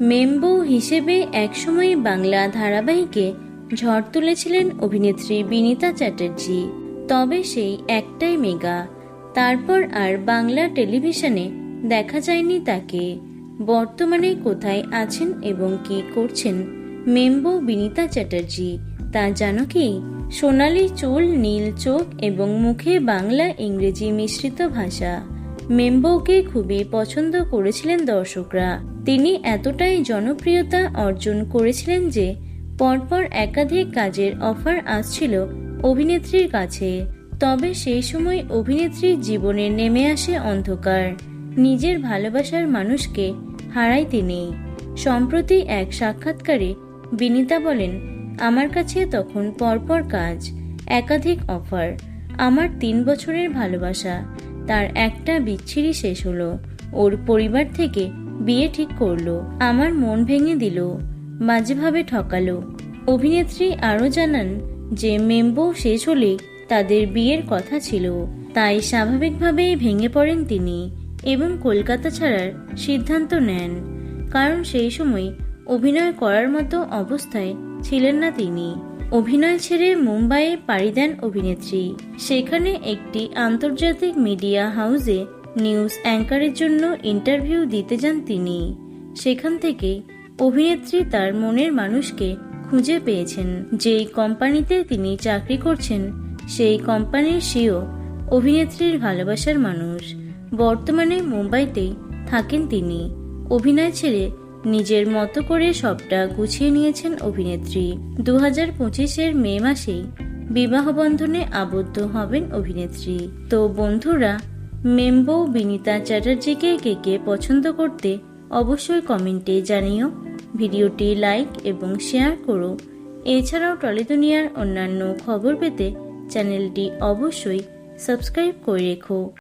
মেম্বু হিসেবে একসময় বাংলা ধারাবাহিকে ঝড় তুলেছিলেন অভিনেত্রী বিনীতা চ্যাটার্জি। তবে সেই একটাই মেগা। তারপর আর বাংলা টেলিভিশনে দেখা যায়নি তাকে। বর্তমানে কোথায় আছেন এবং কি করছেন মেম্বু বিনীতা চ্যাটার্জি, তা জানো কি? সোনালি চুল, নীল চোখ এবং মুখে বাংলা ইংরেজি মিশ্রিত ভাষা। মেম্বোকে খুবই পছন্দ করেছিলেন দর্শকরা। তিনি এতটাই জনপ্রিয়তা অর্জন করেছিলেন যে পরপর একাধিক কাজের অফার আসছিল অভিনেত্রীর কাছে। তবে সেই সময় অভিনেত্রীর জীবনে নেমে আসে অন্ধকার। নিজের ভালোবাসার মানুষকে হারায় তিনি। সম্প্রতি এক সাক্ষাৎকারে বিনীতা বলেন, আমার কাছে তখন পরপর কাজ, একাধিক অফার, আমার তিন বছরের ভালোবাসা তার একটা বিচ্ছিরি শেষ হলো। ওর পরিবার থেকে বিয়ে ঠিক করল। আমার মন ভেঙে দিল। বাজেভাবে ঠকালো। অভিনেত্রী আরও জানান যে, মেম্বো শেষ হলে তাদের বিয়ের কথা ছিল। তাই স্বাভাবিকভাবেই ভেঙে পড়েন তিনি এবং কলকাতা ছাড়ার সিদ্ধান্ত নেন। কারণ সেই সময় অভিনয় করার মতো অবস্থায় ছিলেন না তিনি। অভিনয় ছেড়ে মুম্বাইয়ে পাড়ি দেন অভিনেত্রী। সেখানে একটি আন্তর্জাতিক মিডিয়া হাউসে নিউজ অ্যাঙ্কারের জন্য ইন্টারভিউ দিতে যান তিনি। সেখান থেকে অভিনেত্রী তার মনের মানুষকে খুঁজে পেয়েছেন। যেই কোম্পানিতে তিনি চাকরি করছেন, সেই কোম্পানির সিও অভিনেত্রীর ভালোবাসার মানুষ। বর্তমানে মুম্বাইতেই থাকেন তিনি। অভিনয় ছেড়ে নিজের মতো করে সবটা গুছিয়ে নিয়েছেন অভিনেত্রী। দু হাজার পঁচিশের মে মাসেই বিবাহ বন্ধনে আবদ্ধ হবেন অভিনেত্রী। তো বন্ধুরা, মেম্বো বিনীতা চ্যাটার্জিকে কে কে পছন্দ করতে অবশ্যই কমেন্টে জানিও। ভিডিওটি লাইক এবং শেয়ার করো। এছাড়াও টলিদুনিয়ার অন্যান্য খবর পেতে চ্যানেলটি অবশ্যই সাবস্ক্রাইব করে রেখো।